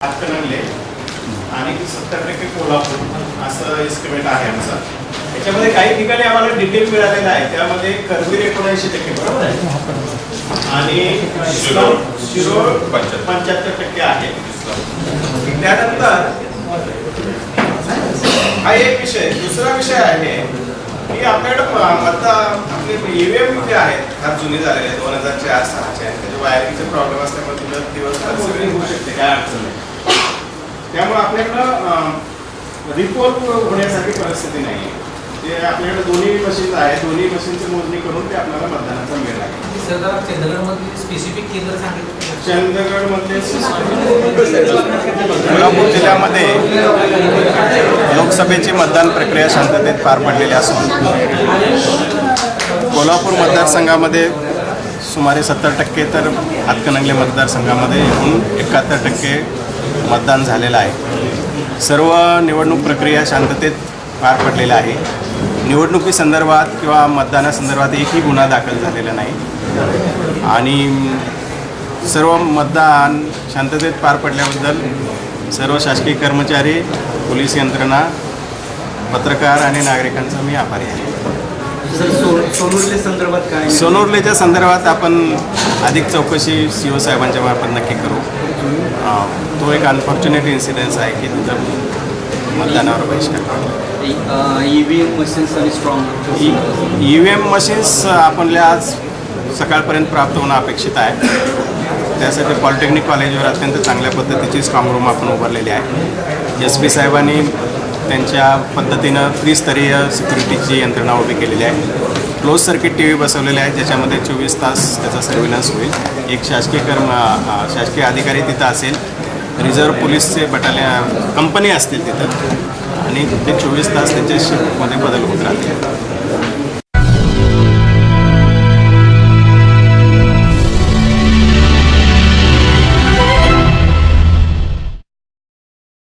हातकणंगले आणि सत्तर टक्के कोल्हापूर. असं एस्टिमेट आहे आमचा. याच्यामध्ये काही ठिकाणी आम्हाला डिटेल मिळालेलं आहे. त्यामध्ये करवीर एकोणऐंशी टक्के बरोबर आहे? आणि शिरोळ. पंच्याहत्तर. टक्के आहे. त्यानंतर हा एक विषय. दुसरा विषय आहे की आपल्याकडे मतदान आपले ईव्हीएम जे आहेत फार जुने झालेले आहेत. दोन हजार चार सहाचे आहेत. त्याचे वायरिंगचे प्रॉब्लेम असल्यामुळे तुला दिवसभर होऊ शकते. काय अडचण नाही. त्यामुळे आपल्याकडं रिपोल होण्यासारखी परिस्थिती नाही आहे ते आपल्याकडे दोन्ही मशीन आहेत दोन्ही मशीनची मोजणी करून ते आपल्याला मतदानाचा मेळ आहे. स्पेसिफिक केंद्र सांगितलं कोल्हापूर जिल्ह्यामध्ये लोकसभेची मतदान प्रक्रिया शांततेत पार पडलेली असून कोल्हापूर मतदारसंघामध्ये सुमारे सत्तर टक्के तर हातकणंगले मतदारसंघामध्ये एकूण एकाहत्तर टक्के मतदान झालेलं आहे. सर्व निवडणूक प्रक्रिया शांततेत पार पडलेल्या आहे. निवडणुकीसंदर्भात किंवा मतदानासंदर्भात एकही गुन्हा दाखल झालेला नाही. आणि सर्व मतदान शांततेत पार पडल्याबद्दल सर्व शासकीय कर्मचारी पोलीस यंत्रणा पत्रकार आणि नागरिकांचा मी आभारी आहे. सोनुरले संदर्भात काय? सोनोर्लेच्या संदर्भात आपण अधिक चौकशी सी ओ साहेबांच्या मार्फत नक्की करू. अं, तो एक अनफॉर्च्युनेट इन्सिडेन्स आहे की तिथं मतदानावर बहिष्कार पडला ई व्ही एम मशीन्स आणि strong E V M machines आज सकाळपर्यंत प्राप्त होणं अपेक्षित आहे. त्यासाठी पॉलिटेक्निक कॉलेजवर अत्यंत चांगल्या पद्धतीची स्ट्रॉंग रूम आपण उभारलेली आहे. एस पी साहेबांनी त्यांच्या पद्धतीनं त्रिस्तरीय सिक्युरिटीची यंत्रणा उभी केलेली आहे. क्लोज सर्किट टी व्ही बसवलेले आहेत ज्याच्यामध्ये चोवीस तास त्याचा सर्व्हिलन्स होईल. एक शासकीय कर्म शासकीय अधिकारी तिथं असेल. रिझर्व्ह पोलीसचे बटालियन कंपनी असतील तिथं. आणि ते चोवीस तास त्यांच्या शिफ्टमध्ये बदल होत राहतील.